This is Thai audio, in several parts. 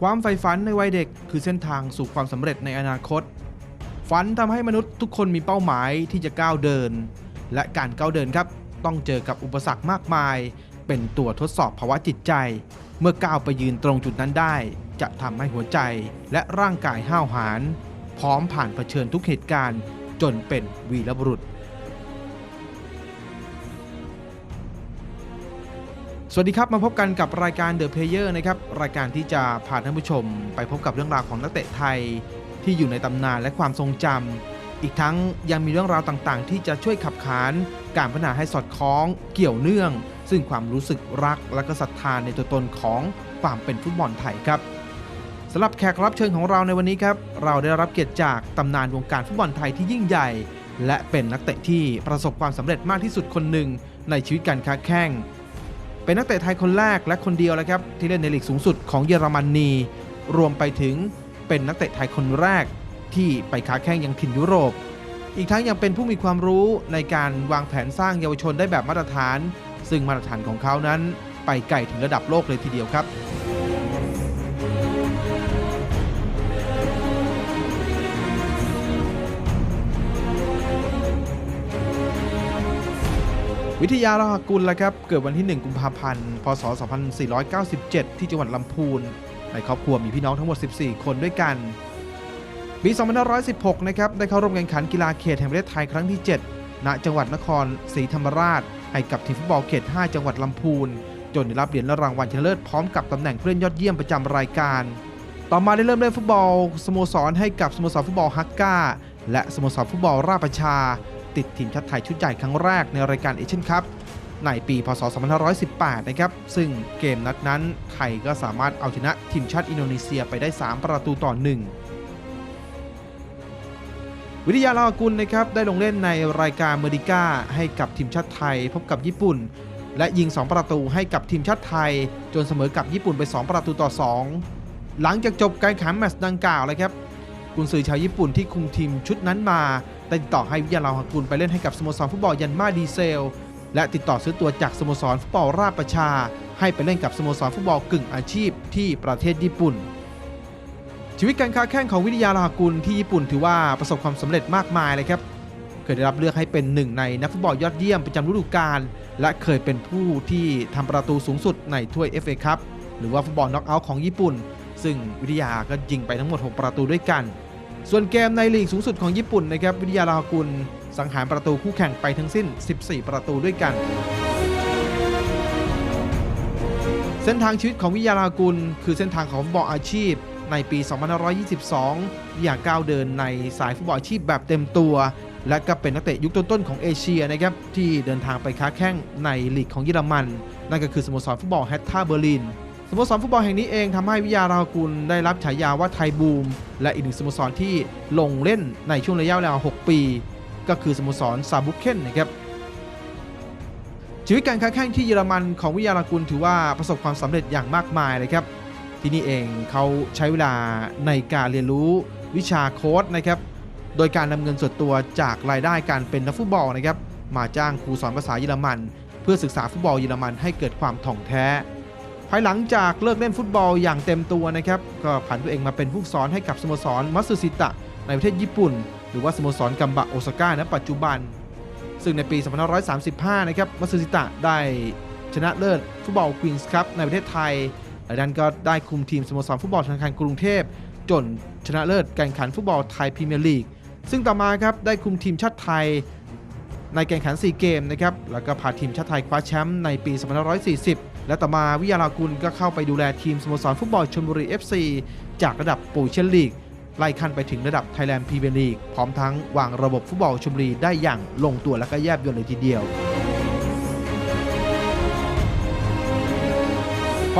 ความใฝ่ฝันในวัยเด็ก คือเส้นทางสู่ความสำเร็จในอนาคต ฝันทำให้มนุษย์ทุกคนมีเป้าหมายที่จะก้าวเดิน และการก้าวเดินครับ ต้องเจอกับอุปสรรคมากมาย เป็นตัวทดสอบภาวะจิตใจ เมื่อก้าวไปยืนตรงจุดนั้นได้ จะทำให้หัวใจและร่างกายห้าวหาญพร้อมผ่านเผชิญทุกเหตุการณ์จนเป็นวีรบุรุษ สวัสดีครับ มาพบกันกับรายการ The Player นะครับ รายการที่จะพาท่านผู้ชม ไปพบกับเรื่องราวของนักเตะไทย ที่อยู่ในตำนานและความทรงจำอีกทั้งยังมีเรื่องราวต่างๆ ที่จะช่วยขับขาน การพัฒนาให้สอดคล้องเกี่ยวเนื่อง ซึ่งความรู้สึกรักและก็ศรัทธาในตัวตนของความเป็นฟุตบอลไทยครับสำหรับแขกรับเชิญของเราในวันนี้ครับเราได้รับเกียรติจากตำนานวงการฟุตบอลไทยที่ยิ่งใหญ่ และเป็นนักเตะที่ประสบความสำเร็จมากที่สุดคนหนึ่งในชีวิตการค้าแข่ง เป็นนักเตะไทยคนแรกและคนเดียวแล้วครับที่เล่นในลีกสูงสุดของเยอรมนีรวมไปถึงเป็นนักเตะไทยคนแรกที่ไปค้าแข่งยังถิ่นยุโรป อีกทั้งยังเป็นผู้มีความรู้ในการวางแผนสร้างเยาวชนได้แบบมาตรฐาน ซึ่งมาตรฐานของเขานั้น ไปไกลถึงระดับโลกเลยทีเดียวครับ วิทยาลาหกุลละครับเกิดวันที่ 1 กุมภาพันธ์ พศ 2497 ที่จังหวัดลำพูน ในครอบครัวมีพี่น้องทั้งหมด 14 คนด้วยกัน ปี 2516 นะครับได้เข้าร่วมแข่งขันกีฬาเขตแห่งประเทศไทยครั้งที่ 7 ณ จังหวัดนครศรีธรรมราช ให้กับทีมฟุตบอลเขต 5 จังหวัดลำพูน จนได้รับเหรียญรางวัลชนะเลิศพร้อมกับตำแหน่งผู้เล่นยอดเยี่ยมประจำรายการ ต่อมาได้เริ่มเล่นฟุตบอลสโมสรให้กับสโมสรฟุตบอลฮักก้าและสโมสรฟุตบอลราชประชา ติดทีมชาติไทยชุดใหญ่ครั้งแรกในรายการเอเชียนคัพในปี พศ 2518 นะครับ ซึ่งเกมนัดนั้นไทยก็สามารถเอาชนะทีมชาติอินโดนีเซียไปได้ 3 ประตูต่อ 1 วิทยาลากุลนะครับได้ลงเล่นในรายการเมดิก้าให้กับทีมชาติไทยพบกับญี่ปุ่น และยิง 2 ประตูให้กับทีมชาติไทย จนเสมอกับญี่ปุ่นไป 2 ประตูต่อ 2 หลังจากจบการแข่งขันแมตช์ดังกล่าวเลยครับกุนซือชาวญี่ปุ่นที่คุมทีมชุดนั้นมา ได้ติดต่อให้วิทยาลากุลไปเล่นให้กับสโมสรฟุตบอลยันมาดีเซล และติดต่อซื้อตัวจากสโมสรฟุตบอลราชประชา ให้ไปเล่นกับสโมสรฟุตบอลกึ่งอาชีพที่ประเทศญี่ปุ่น ชีวิตการค้าแข่งของวิทยาลากุลที่ญี่ปุ่นถือว่าประสบความสำเร็จมากมายเลยครับเคยได้รับเลือกให้เป็นหนึ่งในนักฟุตบอลยอดเยี่ยมประจำฤดูกาลและเคยเป็นผู้ที่ทำประตูสูงสุดในถ้วย FA คัพหรือว่าฟุตบอลน็อกเอาท์ของญี่ปุ่น ซึ่งวิทยาก็ยิงไปทั้งหมด 6 ประตูด้วยกัน ส่วนเกมในลีกสูงสุดของญี่ปุ่นนะครับวิทยาลากุล สังหารประตูคู่แข่งไปทั้งสิ้น 14 ประตูด้วยกัน เส้นทางชีวิตของวิทยาลากุล คือเส้นทางของฟุตบอลอาชีพ ในปี 2522วิทยากก้าวเดินในสายฟุตบอลอาชีพแบบเต็มตัว และก็เป็นนักเตะยุคต้นๆของเอเชียนะครับที่เดินทางไปค้าแข่งในลีกของเยอรมัน นั่นก็คือสโมสรฟุตบอลแฮตตาเบอร์ลิน สโมสรฟุตบอลแห่งนี้เองทำให้วิทยารากุลได้รับฉายาว่าไทยบูม และอีกหนึ่งสโมสรที่ลงเล่นในช่วงระยะเวลา 6 ปี ก็คือสโมสรซาบุเคนนะครับชีวิตการค้าแข่งที่เยอรมันของวิทยารากุลถือว่าประสบความสำเร็จอย่างมากมายเลยครับ ที่นี่เองเขาใช้เวลาในการเรียนรู้วิชาโค้ดนะครับ โดยการนำเงินส่วนตัวจากรายได้การเป็นนักฟุตบอลนะครับมาจ้างครูสอนภาษาเยอรมัน เพื่อศึกษาฟุตบอลเยอรมันให้เกิดความถ่องแท้ ภายหลังจากเลิกเล่นฟุตบอลอย่างเต็มตัวนะครับก็ผันตัวเองมาเป็นผู้สอนให้กับสโมสรมัตสึซิตะในประเทศญี่ปุ่น หรือว่าสโมสรกัมบะโอซาก้าณปัจจุบัน ซึ่งในปี 2535 นะครับมัตสึซิตะได้ชนะเลิศฟุตบอลควีนส์คัพในประเทศไทยและนั้นก็ได้คุมทีมสโมสรฟุตบอลธนาคารกรุงเทพ จนชนะเลิศการแข่งขันฟุตบอลไทยพรีเมียร์ลีกซึ่งต่อมาครับได้คุมทีมชาติไทย ในแข่งขัน 4 เกมนะครับ แล้วก็พาทีมชาติไทยคว้าแชมป์ในปี2540 และต่อมาวิยาลากุลก็เข้าไปดูแลทีมสโมสรฟุตบอลชลบุรี FC จากระดับปูเชนลีก ไล่ขั้นไปถึงระดับไทยแลนด์พรีเมียร์ลีก พร้อมทั้งวางระบบฟุตบอลชลบุรีได้อย่างลงตัวและก็แยบยลเลยทีเดียว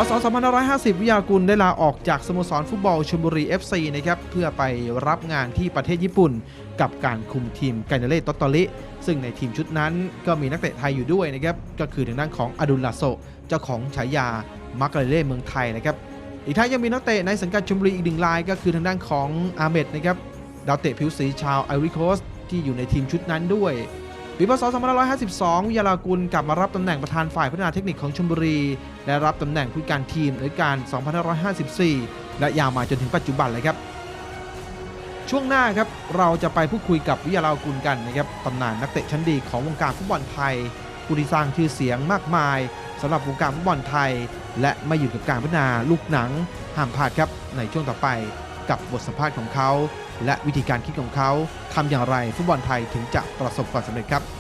ศ2550 วิยากุลได้ลาออกจากสโมสรฟุตบอลชลบุรี FC นะครับเพื่อไปรับงานที่ประเทศญี่ปุ่น กับการคุมทีมไกนเล่ตอตตอริซึ่งในทีมชุดนั้นก็มีนักเตะไทยอยู่ด้วยนะครับก็คือทางด้านของอดุลลาโซเจ้าของฉายามักกาเล่เมืองไทยนะครับอีกทั้งยังมีนักเตะในสังกัดชลบุรีอีกหนึ่งรายก็คือทางด้านของอาเมดนะครับดาวเตะผิวสีชาวไอริโคสที่อยู่ในทีมชุดนั้นด้วย ปีพศ 2552 วิยาลากุลกลับมารับตำแหน่งประธานฝ่ายพัฒนาเทคนิคของชลบุรี และรับตำแหน่งผู้การทีมฤดูกาล2554 และยาวมาจนถึงปัจจุบันเลยครับ ช่วงหน้าครับเราจะไปพูดคุยกับวิยาลากุลกันนะครับตำนานนักเตะชั้นดีของวงการฟุตบอลไทยผู้ที่สร้างชื่อเสียงมากมายสำหรับวงการฟุตบอลไทย และไม่หยุดกับการพัฒนาลูกหนังห้ามพลาดครับในช่วงต่อไปกับบทสัมภาษณ์ของเขา และวิธีการคิดของเขาทำอย่างไรฟุตบอลไทยถึงจะประสบความสำเร็จครับ